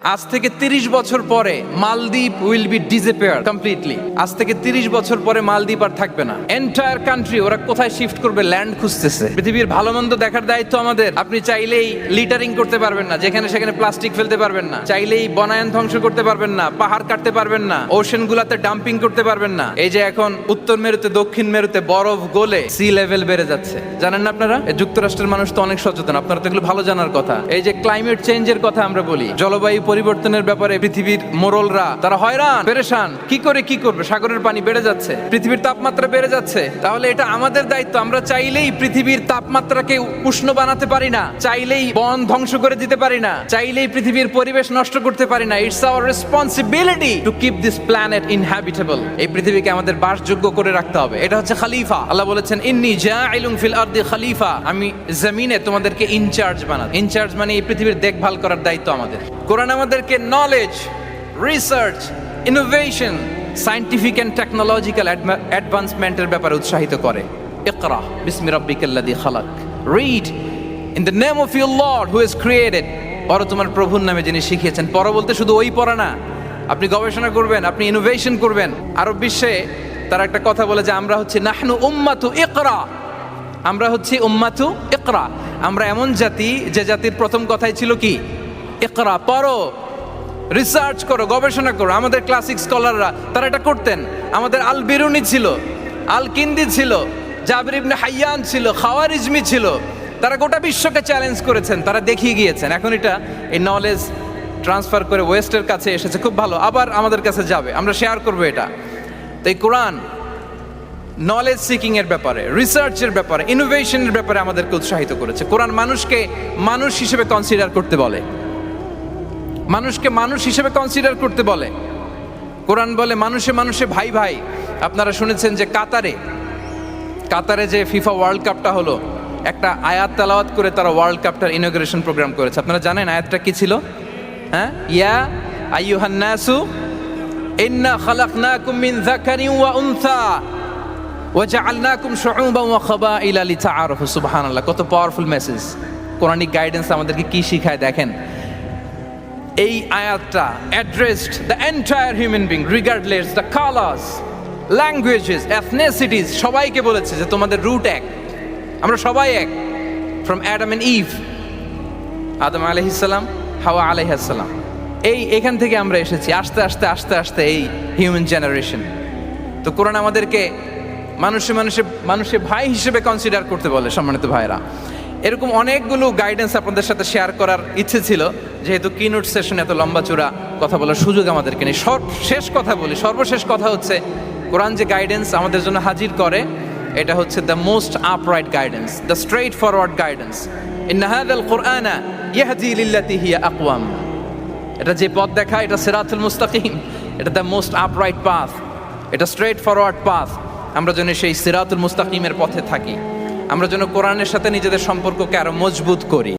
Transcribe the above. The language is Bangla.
আজ থেকে তিরিশ বছর পরে Maldives will be disappear completely আজ থেকে তিরিশ বছর পরে মালদ্বীপ আর থাকবে না। এন্টায়ার কান্ট্রি ওরা কোথায় শিফট করবে ল্যান্ড খুঁজতেছে। পৃথিবীর ভালো মন্দ দেখার দায়িত্ব আমাদের। আপনি চাইলেই লিটারিং করতে পারবেন না, যেখানে সেখানে প্লাস্টিক ফেলতে পারবেন না। চাইলেই বনায়ন ধ্বংস করতে পারবেন না, পাহাড় কাটতে পারবেন না ওশেন গুলাতে ডাম্পিং করতে পারবেন না। এই যে এখন উত্তর মেরুতে, দক্ষিণ মেরুতে বরফ গলে সি লেভেল বেড়ে যাচ্ছে। জানেন না আপনারা? যুক্তরাষ্ট্রের মানুষ তো অনেক সচেতন, আপনারা তো এগুলো ভালো জানার কথা। এই যে ক্লাইমেট চেঞ্জের কথা আমরা বলি, জলবায়ু পরিবর্তনের ব্যাপারে পৃথিবীর মোরলরা, তারা হয়রান, পেরেশান। কি করে কি করবে? সাগরের পানি বেড়ে যাচ্ছে। পৃথিবীর তাপমাত্রা বেড়ে যাচ্ছে। তাহলে এটা আমাদের দায়িত্ব। আমরা চাইলেই পৃথিবীর তাপমাত্রাকে উষ্ণ বানাতে পারি না। চাইলেই বন ধ্বংস করে দিতে পারি না। চাইলেই পৃথিবীর পরিবেশ নষ্ট করতে পারি না। It's our responsibility to keep this planet inhabitable এই পৃথিবীকে আমাদের বাসযোগ্য করে রাখতে হবে। এটা হচ্ছে খালিফা। আল্লাহ বলেছেন, ইন্নি জাইলুম ফিল আরদি খালিফা। আমি জমিনে তোমাদেরকে ইনচার্জ বানাবো ইনচার্জ মানে এই পৃথিবীর দেখভাল করার দায়িত্ব আমাদের। কোরআন আমাদেরকে knowledge research innovation scientific and technological অ্যাডভান্সমেন্টের ব্যাপারে উৎসাহিত করে। ইকরা, বিসমি রাব্বিকাল্লাযী খালাক। Read in the name of your lord who is created পড়ো তোমার প্রভুর নামে যিনি শিখিয়েছেন। পড়ো বলতে শুধু ওই পড়া না, আপনি গবেষণা করবেন, আপনি ইনোভেশন করবেন। আরব বিশ্বে তারা একটা কথা বলে যে, আমরা হচ্ছে নাহনু উম্মাতু ইকরা। আমরা হচ্ছে উম্মাতু ইকরা। আমরা এমন জাতি, যে জাতির প্রথম কথাই ছিল কি? ইকরা, পড়ো রিসার্চ করো, গবেষণা করো। আমাদের ক্লাসিক স্কলাররা তারা এটা করতেন। আমাদের আল বিরুনি ছিল আল কিন্দি ছিল, জাবির ইবনে হাইয়ান ছিল, খাওয়ারিজমি ছিল। তারা গোটা বিশ্বকে চ্যালেঞ্জ করেছেন, তারা দেখিয়ে গিয়েছেন। এখন এটা এই নলেজ ট্রান্সফার করে ওয়েস্টের কাছে এসেছে, খুব ভালো। আবার আমাদের কাছে যাবে, আমরা শেয়ার করব এটা। তো এই কোরআন নলেজ সিকিং এর ব্যাপারে রিসার্চের ব্যাপারে ইনোভেশনের ব্যাপারে আমাদেরকে উৎসাহিত করেছে। কোরআন মানুষকে, মানুষ হিসেবে কনসিডার করতে বলে। মানুষকে মানুষ হিসেবে কনসিডার করতে বলে। কোরআন বলে, মানুষে মানুষে, ভাই ভাই। আপনারা শুনেছেন যে কাতারে কাতারে যে ফিফা ওয়ার্ল্ড কাপটা হলো, একটা আয়াত তালাওয়াত করে তারা ওয়ার্ল্ড কাপটার ইনোগ্রেশন প্রোগ্রাম করেছে। আপনারা জানেন আয়াতটা কি ছিল? হ্যাঁ? ইয়া আইয়ুহান নাসু, ইন্না খালাকনাকুম মিন যাকারিন ওয়া উনসা ওয়াজআলনাকুম শুউবান ওয়া খাবাইলা লিতাআরাফু। সুবহানাল্লাহ, কত পাওয়ারফুল মেসেজ কোরআনিক গাইডেন্স আমাদেরকে কি শিখায় দেখেন? এই আয়াতটা addressed the entire human being regardless the colours languages ethnicities সবাইকে বলেছে যে তোমাদের রুট এক। আমরা সবাই এক ফ্রম অ্যাডাম এন্ড ইভ আদম আলহিসাল্লাম হাওয়া আলহিসাল্লাম এই, এখান থেকে আমরা এসেছি, আস্তে আস্তে আস্তে আস্তে এই হিউম্যান জেনারেশন তো কোরআন আমাদেরকে মানুষে মানুষে মানুষে ভাই হিসেবে কনসিডার করতে বলে, সম্মানিত ভাইরা এরকম অনেকগুলো গাইডেন্স আপনাদের সাথে শেয়ার করার ইচ্ছে ছিল। যেহেতু কিনোট সেশন এত লম্বা চূড়া কথা বলার সুযোগ আমাদেরকে নেই। সব শেষ কথা বলি। সর্বশেষ কথা হচ্ছে, কোরআন যে গাইডেন্স আমাদের জন্য হাজির করে, এটা হচ্ছে the most upright guidance the straightforward guidance in হাদাল কোরআনা ইয়াহদি লিল্লাতি আকওয়াম। এটা যে পথ দেখায়, এটা সিরাতুল মুস্তাকিম। এটা দ্য মোস্ট আপরাইট পাথ এটা স্ট্রেট ফরওয়ার্ড পাথ আমরা যেন সেই সিরাতুল মুস্তাকিমের পথে থাকি। আমরা যেন কোরআনের সাথে নিজেদের সম্পর্ককে আরও মজবুত করি।